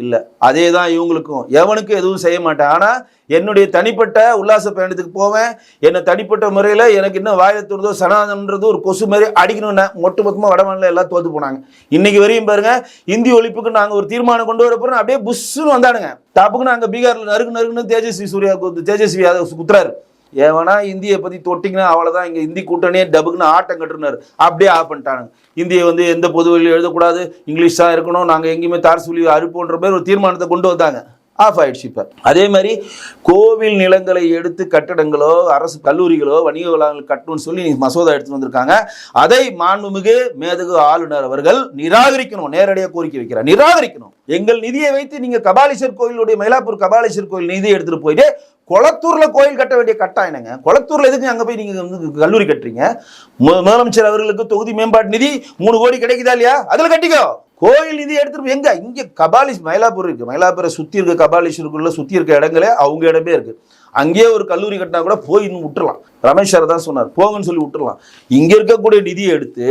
இல்லை. அதே தான் இவங்களுக்கும். எவனுக்கும் எதுவும் செய்ய மாட்டேன். ஆனால் என்னுடைய தனிப்பட்ட உல்லாச பயணத்துக்கு போவேன். என்னை தனிப்பட்ட முறையில் எனக்கு இன்னும் வாயத்துறதோ தோணுதோ சனாதனன்றது ஒரு கொசு மாதிரி அடிக்கணும்னு மொட்டு மொத்தமாக வடமாநில எல்லாம் தோத்து போனாங்க. இன்னைக்கு வரையும் பாருங்க இந்தி ஒழிப்புக்கு நாங்கள் ஒரு தீர்மானம் கொண்டு வர அப்படியே புஷ்ஷுன்னு வந்தானுங்க. தப்புக்கு நாங்கள் பீகாரில் நறுக்கு நறுக்குன்னு தேஜஸ்வி சூர்யா தேஜஸ்வி யாதவ் குத்துறாரு. ஏவனா இந்தியை பத்தி தொட்டிங்கன்னா அவ்வளவுதான். இங்க இந்தி கூட்டணியே டபுக்குன்னு ஆட்டம் கட்டுனாரு. அப்படியே ஆஃப் பண்ணிட்டானுங்க. இந்தியை வந்து எந்த பொது எழுதக்கூடாது. இங்கிலீஷ் தான் இருக்கணும். நாங்க எங்கேயுமே தார் சொல்லி அறுப்போன்ற பேர் ஒரு தீர்மானத்தை கொண்டு வந்தாங்க. ஆஃப் ஆயிடுச்சு இப்போ. அதே மாதிரி கோவில் நிலங்களை எடுத்து கட்டடங்களோ அரசு கல்லூரிகளோ வணிக வளாகங்கள் கட்டணும்னு சொல்லி மசோதா எடுத்து வந்திருக்காங்க. அதை மாண்புமிகு மேதகு ஆளுநர் அவர்கள் நிராகரிக்கணும் நேரடியாக கோரிக்கை வைக்கிறார். நிராகரிக்கணும். எங்கள் நிதியை வைத்து நீங்க கபாலீஸ்வர் கோயிலுடைய மயிலாப்பூர் கபாலீஸ்வர் கோயில் நிதியை எடுத்துட்டு போயிட்டு குளத்தூர்ல கோயில் கட்ட வேண்டிய கட்டாயம் என்னங்க? கொளத்தூர்ல எதுக்கு அங்க போய் நீங்க வந்து கல்லூரி கட்டுறீங்க? முதலமைச்சர் அவர்களுக்கு தொகுதி மேம்பாட்டு நிதி மூணு கோடி கிடைக்குதா இல்லையா? அதுல கட்டிக்கோ. கோயில் நிதி எடுத்துட்டு எங்க? இங்க கபாலிஷ் மயிலாப்பூர் இருக்கு. மயிலாப்பூரை சுத்தி இருக்க கபாலீஸ்வருக்குள்ள சுத்தி இருக்க இடங்களே அவங்க இடமே இருக்கு. அங்கேயே ஒரு கல்லூரி கட்டினா கூட போய் இன்னும் விட்டுறலாம். ரமேஷ் சார் தான் சொன்னார் போங்கன்னு சொல்லி விட்டுறலாம். இங்க இருக்கக்கூடிய நிதியை எடுத்து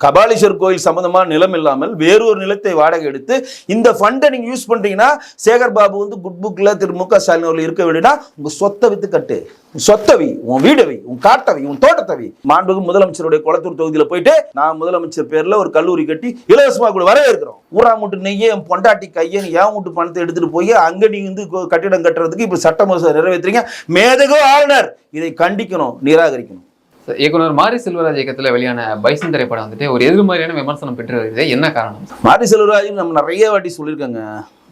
கபாலீஸ்வர் கோயில் சம்பந்தமான நிலம் இல்லாமல் வேறு ஒரு நிலத்தை வாடகை எடுத்து இந்த ஃபண்டை நீங்கள் யூஸ் பண்ணுறீங்கன்னா சேகர் பாபு வந்து குட் புக்கில் திரு மு க ஸ்டாலின் அவர்கள் இருக்க வேண்டியனா உங்கள் சொத்தை வித்து கட்டு சொத்தவி உன் வீடவி உன் காட்டவி உன் தோட்டத்தவி மாண்புக்கு முதலமைச்சருடைய குளத்தூர் தொகுதியில் போயிட்டு நான் முதலமைச்சர் பேரில் ஒரு கல்லூரி கட்டி இலவசமாக கூட வரவேற்கிறோம். ஊரா மூட்டு நெய்யே என் பொண்டாட்டி கையன் ஏன் மூட்டு பணத்தை எடுத்துகிட்டு போய் அங்க நீங்க வந்து கட்டிடம் கட்டுறதுக்கு இப்போ சட்டமன்ற நிறைவேற்றுறீங்க மேதகோ ஆளுநர் இதை கண்டிக்கணும் நிராகரிக்கணும். இயக்குனர் மாரி செல்வராஜ் இயக்கத்தில் வெளியான பைசன் திரைப்படம் வந்துட்டு ஒரு எதிர்மறையான விமர்சனம் பெற்று வருகிறது என்ன காரணம்? மாரி செல்வராஜ் நம்ம நிறைய வாட்டி சொல்லியிருக்கோங்க.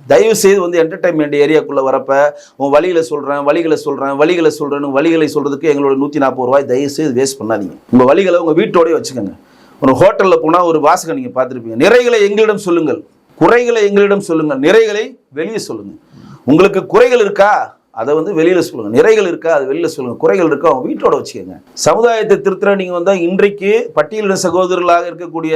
தயவு செய்து வந்து என்டர்டைன்மெண்ட் ஏரியாக்குள்ளே வரப்ப உன் வழிகளை சொல்கிறேன் வழிகளை சொல்கிறேன் வழிகளை சொல்கிறேன்னு வழிகளை சொல்கிறதுக்கு எங்களோட நூற்றி நாற்பது ரூபாய் தயவு செய்து வேஸ்ட் பண்ணாதீங்க. உங்கள் வழிகளை உங்கள் வீட்டோடய வச்சுக்கோங்க. ஒரு ஹோட்டலில் போனால் ஒரு வாசகை நீங்கள் பார்த்துருப்பீங்க. நிறைகளை எங்களிடம் சொல்லுங்கள். குறைகளை எங்களிடம் சொல்லுங்கள். நிறைகளை வெளியே சொல்லுங்கள். உங்களுக்கு குறைகள் இருக்கா? அதை வந்து வெளியில் சொல்லுங்கள் நிறைகள் இருக்கா? அது வெளியில் சொல்லுங்கள் குறைகள் இருக்கா? அவங்க வீட்டோட வச்சுக்கோங்க. சமுதாயத்தை திருத்துற நீங்கள் வந்தால் இன்றைக்கு பட்டியலிட சகோதரர்களாக இருக்கக்கூடிய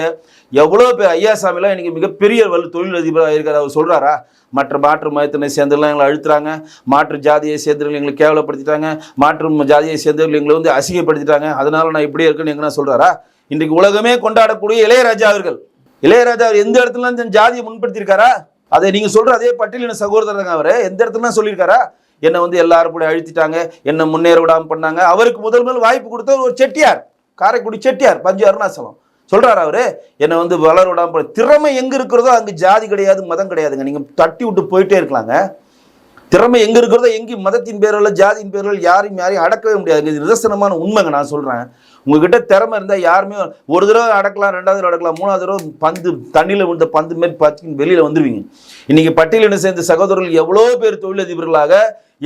எவ்வளோ பேர் ஐயாசாமிலாம் இன்றைக்கி மிகப்பெரிய வல் தொழிலதிபராக இருக்கார். அவர் சொல்கிறாரா மற்ற மாற்று மதத்தினை சேர்ந்தவர்கள் எங்களை அழுத்துறாங்க. மாற்று ஜாதியை சேர்ந்தவர்கள் எங்களை கேவலப்படுத்திட்டாங்க. மாற்று ஜாதியை சேர்ந்தவர்கள் எங்களை வந்து அசிங்கப்படுத்திட்டாங்க. அதனால் நான் இப்படியே இருக்கேன்னு எங்கன்னா சொல்கிறாரா இன்றைக்கு உலகமே கொண்டாடக்கூடிய இளையராஜா அவர்கள். இளையராஜா அவர் எந்த இடத்துல இந்த ஜாதியை முன்படுத்தியிருக்காரா? அதை நீங்கள் சொல்கிற அதே பட்டியலின சகோதரங்க அவர். எந்த இடத்துலலாம் சொல்லியிருக்காரா? என்னை வந்து எல்லாரும் கூட அழுத்திட்டாங்க என்னை முன்னேற விடாமல் பண்ணாங்க. அவருக்கு முதல் முதல் வாய்ப்பு கொடுத்த ஒரு செட்டியார் காரைக்குடி செட்டியார் பஞ்சு அருணாசலம். சொல்கிறார் அவரு என்னை வந்து வளர விடாமல் திறமை எங்கே இருக்கிறதோ அங்கே ஜாதி கிடையாது மதம் கிடையாதுங்க. நீங்கள் தட்டி விட்டு போயிட்டே இருக்கலாங்க. திறமை எங்க இருக்கிறதோ எங்கேயும் மதத்தின் பேரில் ஜாதியின் பேரில் யாரையும் யாரையும் அடக்கவே முடியாது. இது நிதர்சனமான உண்மைங்க நான் சொல்றேன். உங்ககிட்ட திறமை இருந்தா யாருமே ஒரு தடவை அடக்கலாம் ரெண்டாவது தடவை அடக்கலாம் மூணாவது தடவை பந்து தண்ணியில் விழுந்த பந்து மாரி பார்த்து வெளியில வந்துருவீங்க. இன்னைக்கு பட்டியலின சேர்ந்த சகோதரர்கள் எவ்வளோ பேர் தொழிலதிபர்களாக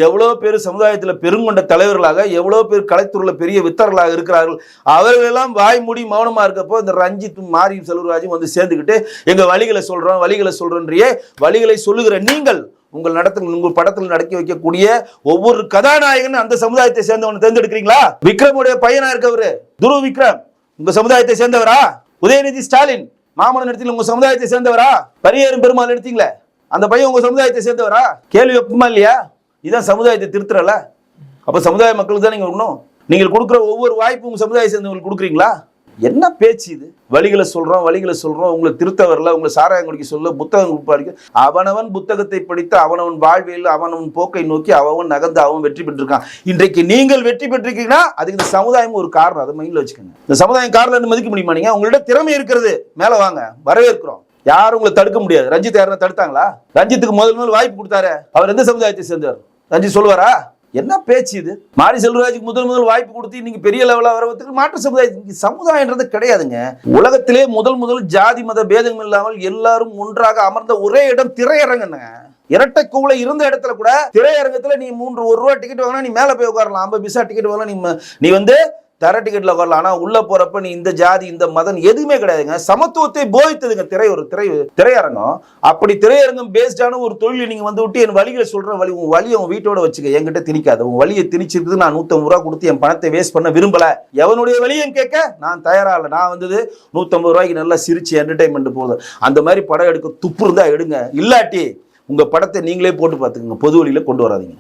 எவ்வளோ பேர் சமுதாயத்தில் பெருங்கொண்ட தலைவர்களாக எவ்வளோ பேர் கலைத்துறையில் பெரிய வித்தர்களாக இருக்கிறார்கள். அவர்களெல்லாம் வாய் மூடி மௌனமாக இருக்கப்போ இந்த ரஞ்சித்தும் மாரியும் செல்வராஜும் வந்து சேர்ந்துக்கிட்டு எங்கள் வழிகளை சொல்கிறோம் வழிகளை சொல்கிறோன்றியே வழிகளை சொல்லுகிற நீங்கள் உங்கள் நடத்தில் உங்கள் படத்தில் நடக்க வைக்கக்கூடிய ஒவ்வொரு கதாநாயகன் அந்த சமுதாயத்தை சேர்ந்தவன் தேர்ந்தெடுக்கிறீங்களா? விக்ரமுடைய பையனா இருக்கவரு துருவ விக்ரம். உங்க சமுதாயத்தை சேர்ந்தவரா? உதயநிதி ஸ்டாலின். மாமன் இடத்தில் உங்க சமுதாயத்தை சேர்ந்தவரா? பரியேறும் பெருமாள் எடுத்தீங்களே. அந்த பையன் உங்க சமுதாயத்தை சேர்ந்தவரா? கேள்வி வைப்போமா இல்லையா? இதான் சமுதாயத்தை திருத்துறல அப்ப சமுதாய மக்களுக்கு தான் நீங்க வரணும் நீங்கள் கொடுக்குற ஒவ்வொரு வாய்ப்பும் உங்க சமுதாய சேர்ந்தவங்களுக்கு கொடுக்குறீங்களா? என்ன பேச்சு இது? வழிகளை சொல்கிறோம் வழிகளை சொல்கிறோம் உங்களை திருத்த வரல உங்களை சாராயம் குடிக்க சொல்ல புத்தகம் படிக்க அவனவன் புத்தகத்தை படித்து அவனவன் வாழ்வியல் அவனவன் போக்கை நோக்கி அவன் நகர்ந்து அவன் வெற்றி பெற்றிருக்கான். இன்றைக்கு நீங்கள் வெற்றி பெற்றிருக்கீங்கன்னா அதுக்கு இந்த சமுதாயம் ஒரு காரணம். அதை மைண்டில் வச்சுக்கோங்க. இந்த சமுதாயம் காரணம் மதிக்க முடியுமா நீங்கள் உங்கள்ட்ட திறமை இருக்கிறது. மேலே வாங்க. வரவேற்கிறோம். யாரும் உங்களை தடுக்க முடியாது. ரஞ்சித் யாரும் தடுத்தாங்களா? ரஞ்சித்துக்கு முதல் முதல் வாய்ப்பு கொடுத்தாரு. அவர் எந்த சமுதாயத்தை சேர்ந்தவர்? ரஞ்சித் சொல்லுவாரா? என்ன பேச்சு இது? மாரி செல்வராஜுக்கு முதல் முதல் வாய்ப்பு கொடுத்து இன்னைக்கு பெரிய லெவலில் வரவத்துக்கு மாற்று சமுதாயம் சமுதாயன்றது கிடையாதுங்க. உலகத்திலே முதல் முதல் ஜாதி மத பேதம் இல்லாமல் எல்லாரும் ஒன்றாக அமர்ந்த ஒரே இடம் திரையரங்கன்னு இரட்டை கூல இருந்த இடத்துல கூட திரையரங்கத்துல நீ மூன்று ஒரு ரூபா டிக்கெட் வாங்கினா நீ மேல போய் உட்காரலாம். ஐம்பது பிசா டிக்கெட் வாங்கலாம் நீ நீ வந்து தர டிக்கெட்ல உட்காரலாம். ஆனா உள்ள போறப்ப நீ இந்த ஜாதி இந்த மதம் எதுவுமே கிடையாதுங்க. சமத்துவத்தை போதித்ததுங்க. திரை ஒரு திரை திரையரங்கம். அப்படி திரையரங்கம் பேஸ்டான ஒரு தொழிலை நீங்க வந்து விட்டு என் வழிகளை சொல்ற வழி உன் வழியை உன் வீட்டோட வச்சுக்க. என்கிட்ட திணிக்காது. உன் வழியை திணிச்சிருக்கு நான் நூத்தம்பது ரூபா கொடுத்து என் பணத்தை வேஸ்ட் பண்ண விரும்பல. எவனுடைய வழியும் கேட்க? நான் தயாரா இல்லை. நான் வந்தது நூத்தம்பது ரூபாய்க்கு நல்லா சிரிச்சு என்டர்டைன்மெண்ட் போகுது அந்த மாதிரி படம் எடுக்க துப்பு இருந்தா எடுங்க. இல்லாட்டி உங்க படத்தை நீங்களே போட்டு பார்த்துக்கோங்க. பொது வழியில கொண்டு வராதீங்க.